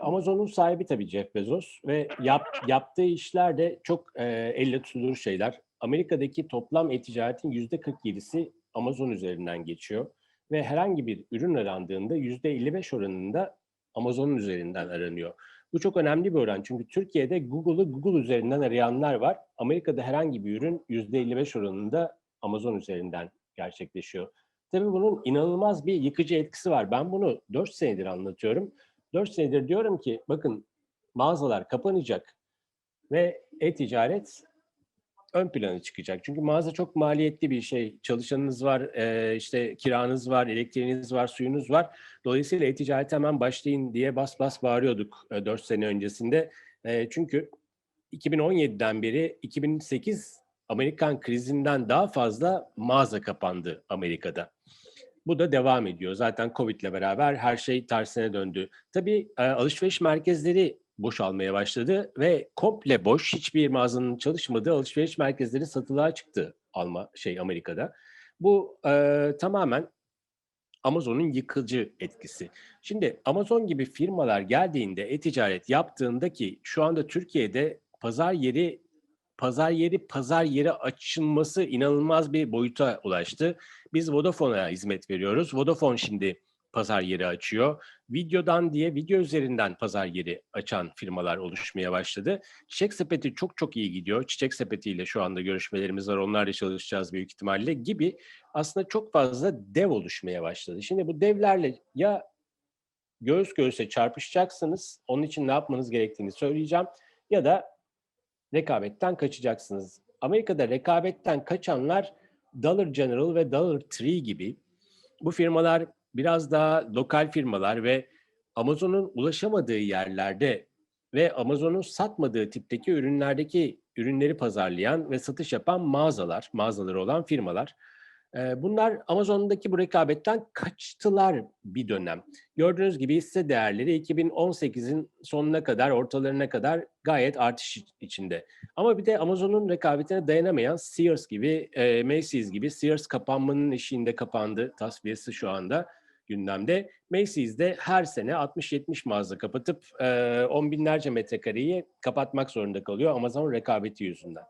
Amazon'un sahibi tabii Jeff Bezos ve yap, yaptığı işler de çok e, elle tutulur şeyler. Amerika'daki toplam e-ticaretin yüzde 47'si Amazon üzerinden geçiyor ve herhangi bir ürün arandığında yüzde 55 oranında Amazon'un üzerinden aranıyor. Bu çok önemli bir oran çünkü Türkiye'de Google'ı Google üzerinden arayanlar var. Amerika'da herhangi bir ürün yüzde 55 oranında Amazon üzerinden gerçekleşiyor. Tabii bunun inanılmaz bir yıkıcı etkisi var. Ben bunu 4 senedir anlatıyorum. 4 senedir diyorum ki bakın mağazalar kapanacak ve e-ticaret ön plana çıkacak. Çünkü mağaza çok maliyetli bir şey. Çalışanınız var, e, işte kiranız var, elektriğiniz var, suyunuz var. Dolayısıyla e-ticaret hemen başlayın diye bas bas bağırıyorduk e, 4 sene öncesinde. E, çünkü 2017'den beri 2008 Amerikan krizinden daha fazla mağaza kapandı Amerika'da. Bu da devam ediyor. Zaten Covid ile beraber her şey tersine döndü. Tabii e, alışveriş merkezleri boşalmaya başladı ve komple boş hiçbir mağazanın çalışmadığı alışveriş merkezleri satılığa çıktı Alma şey Amerika'da. Bu e, tamamen Amazon'un yıkıcı etkisi. Şimdi Amazon gibi firmalar geldiğinde e-ticaret yaptığında ki şu anda Türkiye'de pazar yeri pazar yeri pazar yeri açılması inanılmaz bir boyuta ulaştı. Biz Vodafone'a hizmet veriyoruz. Vodafone şimdi pazar yeri açıyor. Videodan diye video üzerinden pazar yeri açan firmalar oluşmaya başladı. Çiçek Sepeti çok çok iyi gidiyor. Çiçek Sepeti ile şu anda görüşmelerimiz var. Onlarla çalışacağız büyük ihtimalle gibi aslında çok fazla dev oluşmaya başladı. Şimdi bu devlerle ya göğüs göğüse çarpışacaksınız. Onun için ne yapmanız gerektiğini söyleyeceğim. Ya da rekabetten kaçacaksınız. Amerika'da rekabetten kaçanlar Dollar General ve Dollar Tree gibi bu firmalar biraz daha lokal firmalar ve Amazon'un ulaşamadığı yerlerde ve Amazon'un satmadığı tipteki ürünlerdeki ürünleri pazarlayan ve satış yapan mağazalar, mağazaları olan firmalar. Ee, Bunlar Amazon'daki bu rekabetten kaçtılar bir dönem. Gördüğünüz gibi hisse değerleri 2018'in sonuna kadar, ortalarına kadar gayet artış içinde. Ama bir de Amazon'un rekabetine dayanamayan Sears gibi, e, Macy's gibi, Sears kapanmanın eşiğinde kapandı tasfiyesi şu anda gündemde. Macy's'de her sene 60-70 mağaza kapatıp e, on binlerce metrekareyi kapatmak zorunda kalıyor Amazon rekabeti yüzünden.